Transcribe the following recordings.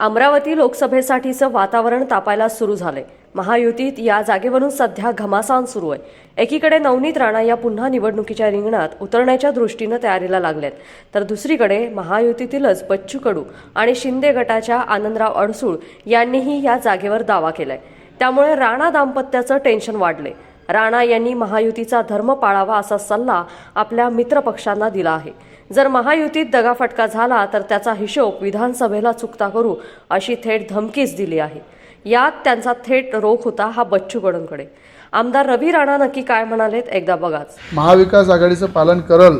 अमरावती लोकसभेसाठीचं वातावरण तापायला सुरू झालंय. महायुतीत या जागेवरून सध्या घमासान सुरू आहे. एकीकडे नवनीत राणा या पुन्हा निवडणुकीच्या रिंगणात उतरण्याच्या दृष्टीनं तयारीला लागलेत तर दुसरीकडे महायुतीतीलच बच्चू कडू आणि शिंदे गटाच्या आनंदराव अडसूळ यांनीही या जागेवर दावा केलाय. त्यामुळे राणा दाम्पत्याचं टेन्शन वाढले राणा यांनी महायुतीचा धर्म पाळावा असा सल्ला आपल्या मित्रपक्षांना दिला आहे. जर महायुतीत दगाफटका झाला तर त्याचा हिशोब विधानसभेला चुकता करू अशी थेट धमकीच दिली आहे. यात त्यांचा थेट रोख होता हा बच्चू कडूंकडे आमदार रवी राणा नक्की काय म्हणालेत एकदा बघाच. महाविकास आघाडीचं पालन करल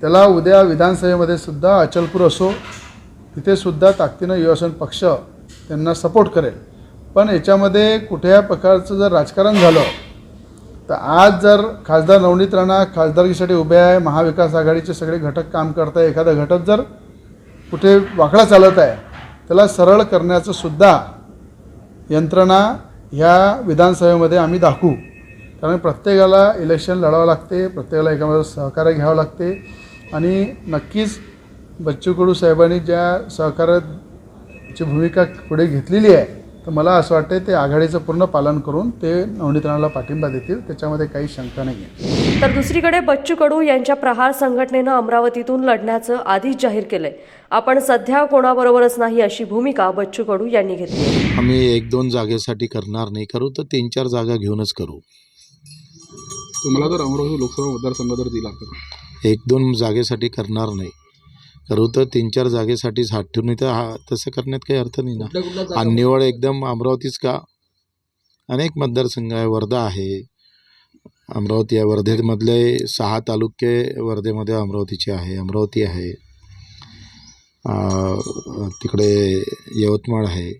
त्याला उद्या विधानसभेमध्ये सुद्धा अचलपूर असो तिथे सुद्धा ताकदीनं युवासन पक्ष त्यांना सपोर्ट करेल. पण याच्यामध्ये कुठल्या प्रकारचं जर राजकारण झालं तर आज जर खासदार नवनीत राणा खासदारकीसाठी उभे आहे महाविकास आघाडीचे सगळे घटक काम करत आहे एखादा घटक जर कुठे वाकडा चालत आहे त्याला सरळ करण्याचं सुद्धा यंत्रणा ह्या विधानसभेमध्ये आम्ही दाखवू. कारण प्रत्येकाला इलेक्शन लढावं लागते प्रत्येकाला एकामध्ये सहकार्य घ्यावं लागते. आणि नक्कीच बच्चू कडू साहेबांनी ज्या सहकार्याची भूमिका पुढे घेतलेली आहे तर मला असं वाटतं ते आघाडीचं पूर्ण पालन करून ते नवनीत राणाला पाठिंबा देतील त्याच्यामध्ये काही शंका नाही आहे तर दुसरीकडे बच्चू कडू यांच्या प्रहार संघटनेनं अमरावतीतून लढण्याचं आधीच जाहीर केलंय. आपण सध्या कोणाबरोबरच नाही अशी भूमिका बच्चू कडू यांनी घेतली. आहे. आम्ही एक दोन जागेसाठी करणार नाही करू तर तीन चार जागा घेऊनच करू. तुम्हाला जर अमरावती लोकसभा मतदारसंघ जर दिला तर? एक दोन जागेसाठी करणार नाही. करू तर तीन चार जागेसाठीच हात ठेवून तर हा तसं करण्यात काही अर्थ नाही ना. आणि निवड एकदम अमरावतीच का? अनेक मतदारसंघ आहे वर्धा आहे. अमरावती आहे वर्धेमधले सहा तालुके वर्धेमध्ये अमरावतीचे आहे अमरावती आहे. तिकडे यवतमाळ आहे.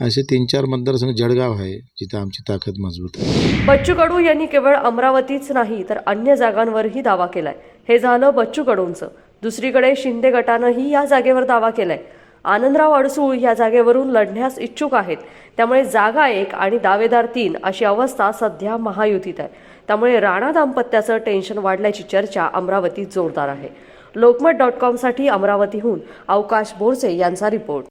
असे तीन चार मतदारसंघ जळगाव आहे जिथे आमची ताकद मजबूत आहे. बच्चू कडू यांनी केवळ अमरावतीच नाही तर अन्य जागांवरही दावा केलाय. हे झालं बच्चू कडूंचं. दुसरीकडे शिंदे गटानंही या जागेवर दावा केलाय. आनंदराव अडसूळ या जागेवरून लढण्यास इच्छुक आहेत. त्यामुळे जागा एक आणि दावेदार तीन अशी अवस्था सध्या महायुतीत आहे. त्यामुळे राणा दाम्पत्याचं टेन्शन वाढल्याची चर्चा अमरावतीत जोरदार आहे. लोकमत डॉट कॉमसाठी अमरावतीहून अवकाश बोरसे यांचा रिपोर्ट.